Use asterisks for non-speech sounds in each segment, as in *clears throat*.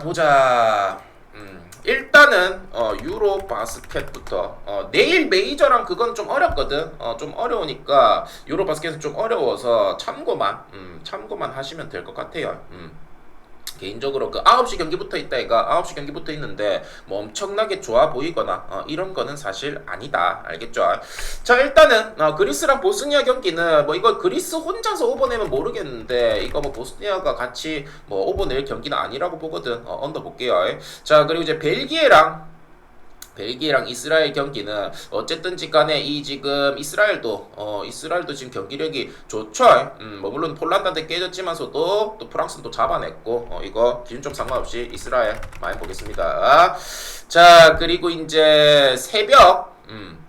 보자. 음, 일단은 어, 유로 바스켓부터 어, 내일 메이저랑 그건 좀 어렵거든. 어, 좀 어려우니까 유로 바스켓은 좀 어려워서 참고만 음, 참고만 하시면 될 것 같아요. 음. 개인적으로 그 9시 경기부터 있다 이가 9시 경기부터 있는데 뭐 엄청나게 좋아 보이거나 어, 이런 거는 사실 아니다. 알겠죠? 자 일단은 어, 그리스랑 보스니아 경기는 뭐 이거 그리스 혼자서 오버내면 모르겠는데 이거 뭐 보스니아가 같이 뭐 오버낼 경기는 아니라고 보거든. 어, 언더 볼게요. 자 그리고 이제 벨기에랑 벨기에랑 이스라엘 경기는 어쨌든지 간에 이 지금 이스라엘도 어 이스라엘도 지금 경기력이 좋죠. 음, 뭐 물론 폴란드한테 깨졌지만서도 또 프랑스는 또 잡아냈고 어 이거 기준 좀 상관없이 이스라엘 많이 보겠습니다. 자 그리고 이제 새벽 음.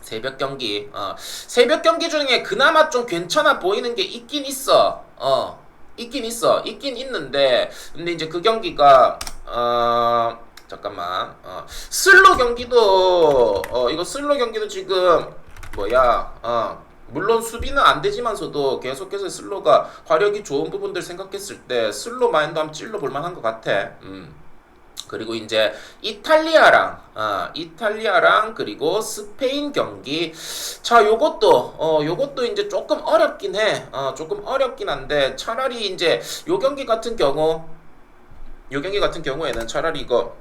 새벽 경기 어 새벽 경기 중에 그나마 좀 괜찮아 보이는 게 있긴 있어. 어 있긴 있어. 있긴 있는데 근데 이제 그 경기가 어 잠깐만. 어, 슬로 경기도 어 이거 슬로 경기도 지금 뭐야? 어 물론 수비는 안 되지만서도 계속해서 슬로가 화력이 좋은 부분들 생각했을 때 슬로 마인드 한번 찔러 볼 만한 것 같아. 음. 그리고 이제 이탈리아랑 아 이탈리아랑 그리고 스페인 경기 자 요것도 어 요것도 이제 조금 어렵긴 해 어 조금 어렵긴 한데 차라리 이제 요 경기 같은 경우 요 경기 같은 경우에는 차라리 이거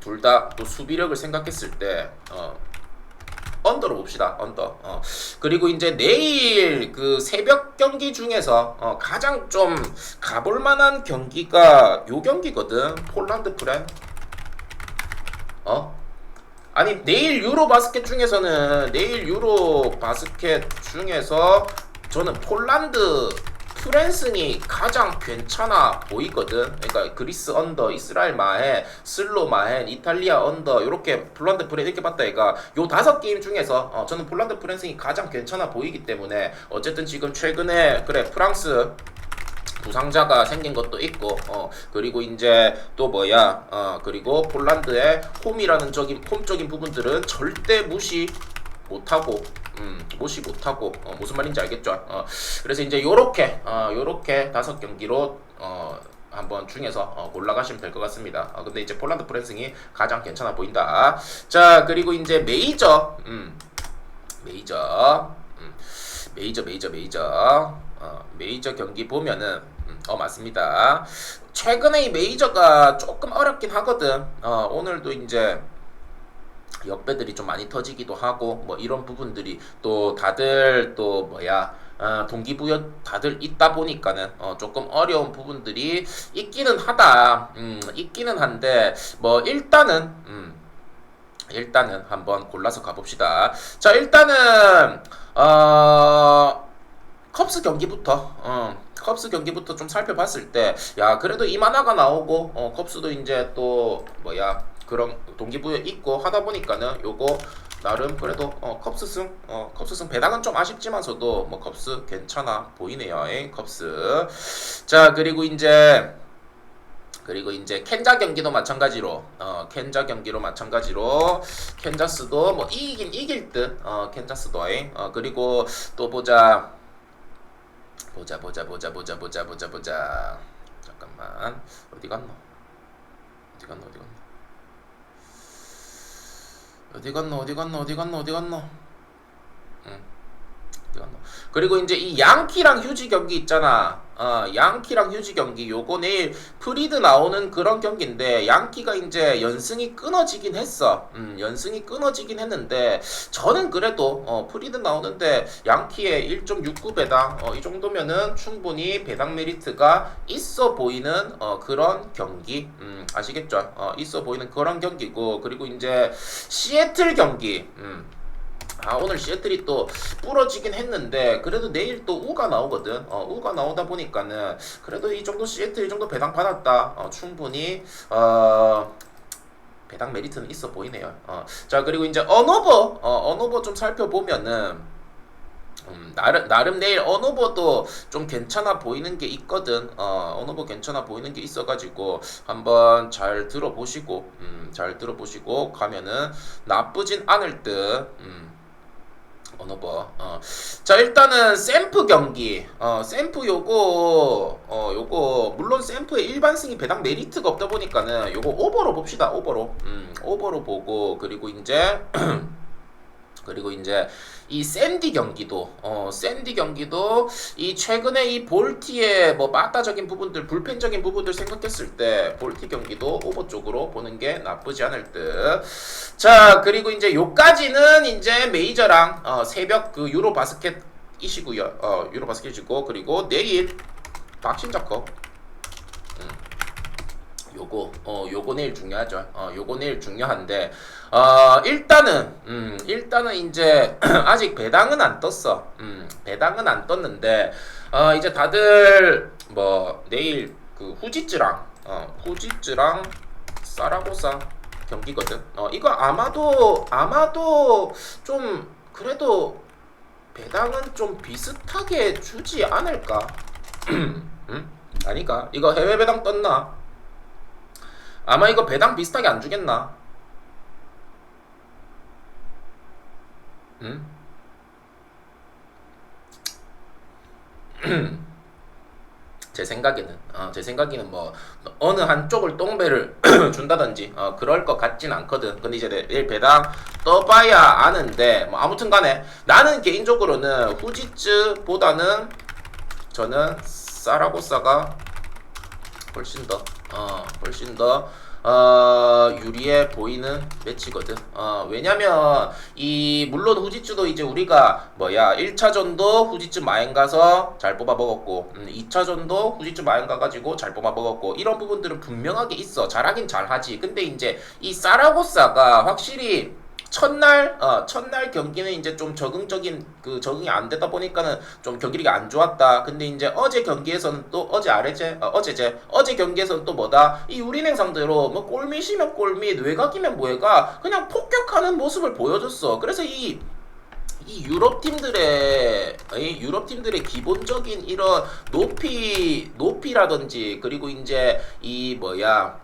둘 다 또 수비력을 생각했을 때 어, 언더로 봅시다 언더. 어. 그리고 이제 내일 그 새벽 경기 중에서 어, 가장 좀 가볼 만한 경기가 요 경기거든. 폴란드 프렌. 어? 아니 내일 유로 바스켓 중에서는 내일 유로 바스켓 중에서 저는 폴란드 프랜슨이 가장 괜찮아 보이거든. 그러니까 그리스 언더, 이스라엘 마헨, 슬로 마헨, 이탈리아 언더 이렇게 폴란드 프랜 이렇게 봤다 얘가 요 다섯 게임 중에서 어, 저는 폴란드 프랜슨이 가장 괜찮아 보이기 때문에 어쨌든 지금 최근에 그래 프랑스 부상자가 생긴 것도 있고 어 그리고 이제 또 뭐야 어 그리고 폴란드의 홈이라는 적인 홈적인 부분들은 절대 무시 못하고 음, 무시 못하고 어, 무슨 말인지 알겠죠? 어, 그래서 이제 요렇게 어, 요렇게 다섯 경기로 어, 한번 중에서 어, 골라가시면 될 것 같습니다. 어, 근데 이제 폴란드 프랜싱이 가장 괜찮아 보인다. 자 그리고 이제 메이저 음, 메이저 음, 메이저 메이저 메이저 어, 메이저 경기 보면은 음, 어 맞습니다. 최근에 이 메이저가 조금 어렵긴 하거든. 어, 오늘도 이제 역배들이 좀 많이 터지기도 하고 뭐 이런 부분들이 또 다들 또 뭐야 어, 동기부여 다들 있다 보니까는 어, 조금 어려운 부분들이 있기는 하다. 음, 있기는 한데 뭐 일단은 음, 일단은 한번 골라서 가봅시다. 자 일단은 어 컵스 경기부터 어, 컵스 경기부터 좀 살펴봤을 때 야 그래도 이만화가 나오고 어, 컵스도 이제 또 뭐야 그런 동기부여 있고 하다 보니까는 요거 나름 그래도 어, 컵스 승 어, 컵스 승 배당은 좀 아쉽지만서도 뭐 컵스 괜찮아 보이네요. 에 컵스. 자 그리고 이제 그리고 이제 켄자 경기도 마찬가지로 어 켄자 경기로 마찬가지로 켄자스도 뭐 이기긴 이길 듯 어 켄자스도 어 그리고 또 보자. 보자 보자 보자 보자 보자 보자 보자. 잠깐만. 어디 갔노? 어디 갔노? 어디 갔노 어디 갔노 어디 갔노 어디 갔노 어디 갔노 응 그리고 이제 이 양키랑 휴지 경기 있잖아. 어 양키랑 휴지 경기. 요거 내일 프리드 나오는 그런 경기인데 양키가 이제 연승이 끊어지긴 했어. 음 연승이 끊어지긴 했는데 저는 그래도 어 프리드 나오는데 양키의 1.69 배당 어, 이 정도면은 충분히 배당 메리트가 있어 보이는 어 그런 경기. 음 아시겠죠? 어 있어 보이는 그런 경기고. 그리고 이제 시애틀 경기. 음 아 오늘 시애틀이 또 부러지긴 했는데 그래도 내일 또 우가 나오거든 어 우가 나오다 보니까는 그래도 이 정도 시애틀 이 정도 배당 받았다 어 충분히 어 배당 메리트는 있어 보이네요 어 자 그리고 이제 언오버 어 언오버 좀 살펴보면은 음, 나름, 나름 내일 언오버도 좀 괜찮아 보이는 게 있거든. 어, 언오버 괜찮아 보이는 게 있어가지고 한번 잘 들어보시고, 음, 잘 들어보시고 가면은 나쁘진 않을 듯. 음, 언어버. 어. 자 일단은 샘프 경기. 어 샘프 요거 어 요거 물론 샘프의 일반승이 배당 메리트가 없다 보니까는 요거 오버로 봅시다. 오버로. 음 오버로 보고 그리고 이제 *clears throat* 그리고 이제 이 샌디 경기도 어 샌디 경기도 이 최근에 이 볼티의 뭐 빠따적인 부분들 불펜적인 부분들 생각했을 때 볼티 경기도 오버 쪽으로 보는 게 나쁘지 않을 듯. 자 그리고 이제 요까지는 이제 메이저랑 어 새벽 그 유로 바스켓 이시고요. 어 유로 바스켓이고 그리고 내일 박신자컵 요거 어 요거 내일 중요하죠. 어 요거 내일 중요한데 어 일단은 음 일단은 이제 *clears throat* 아직 배당은 안 떴어. 음 배당은 안 떴는데 어 이제 다들 뭐 내일 그 후지츠랑 어 후지츠랑 사라고사 경기거든. 어 이거 아마도 아마도 좀 그래도 배당은 좀 비슷하게 주지 않을까? *clears throat* 음? 아니까 이거 해외 배당 떴나? 아마 이거 배당 비슷하게 안 주겠나? 응? *clears throat* 제 생각에는 어, 제 생각에는 뭐 어느 한쪽을 똥배를 *clears throat* 준다든지 어, 그럴 것 같진 않거든. 근데 이제 내일 배당 떠봐야 아는데 뭐 아무튼 간에 나는 개인적으로는 후지츠보다는 저는 사라고사가 훨씬 더, 어, 훨씬 더, 어, 유리해 보이는 매치거든. 어, 왜냐면, 이, 물론 후지츠도 이제 우리가, 뭐야, 1차전도 후지츠 마엔 가서 잘 뽑아 먹었고, 음, 2차전도 후지츠 마엔 가가지고 잘 뽑아 먹었고, 이런 부분들은 분명하게 있어. 잘하긴 잘하지. 근데 이제, 이 사라고사가 확실히, 첫날 어 첫날 경기는 이제 좀 적응적인 그 적응이 안 되다 보니까는 좀 경기력이 안 좋았다. 근데 이제 어제 경기에서는 또 어제 아래제 어, 어제제 어제 경기에서는 또 뭐다 이 우리냉 상대로 뭐 골밑이면 골밑 외곽이면 외곽 그냥 폭격하는 모습을 보여줬어. 그래서 이이 유럽 팀들의 이 유럽 팀들의 기본적인 이런 높이 높이라든지 그리고 이제 이 뭐야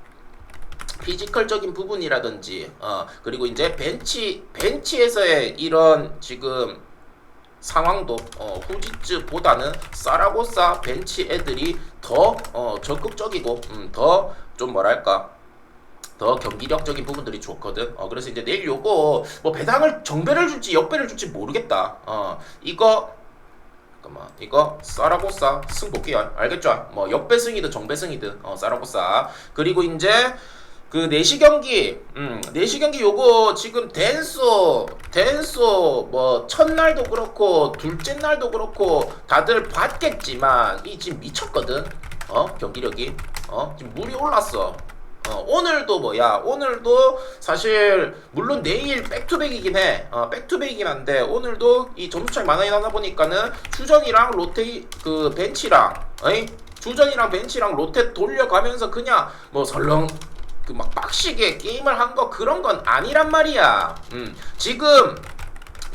피지컬적인 부분이라든지 어 그리고 이제 벤치 벤치에서의 이런 지금 상황도 어 후지츠보다는 사라고사 벤치 애들이 더 어 적극적이고 음, 더 좀 뭐랄까 더 경기력적인 부분들이 좋거든. 어 그래서 이제 내일 요거 뭐 배당을 정배를 줄지 역배를 줄지 모르겠다. 어 이거 잠깐만 이거 사라고사 승 볼게요. 알겠죠? 뭐 역배승이든 정배승이든 어 사라고사 그리고 이제 그 4시 경기, 음, 4시 경기 요거 지금 댄소, 댄소 뭐 첫날도 그렇고 둘째 날도 그렇고 다들 봤겠지만 이 지금 미쳤거든. 어? 경기력이. 어? 지금 물이 올랐어. 어, 오늘도 뭐야? 오늘도 사실 물론 내일 백투백이긴 해. 어, 백투백이긴 한데 오늘도 이 점수 차이 많이 나다 보니까는 주전이랑 로테 그 벤치랑 어이? 주전이랑 벤치랑 로테 돌려가면서 그냥 뭐 설렁 그 막 빡시게 게임을 한 거 그런 건 아니란 말이야. 음. 지금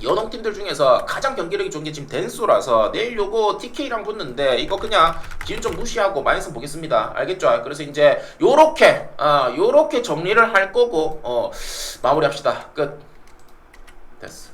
연홍 팀들 중에서 가장 경기력이 좋은 게 지금 댄소라서 내일 요거 TK랑 붙는데 이거 그냥 기운 좀 무시하고 마이너스 보겠습니다. 알겠죠? 그래서 이제 요렇게 아 요렇게 정리를 할 거고 어 마무리합시다. 끝. 됐어.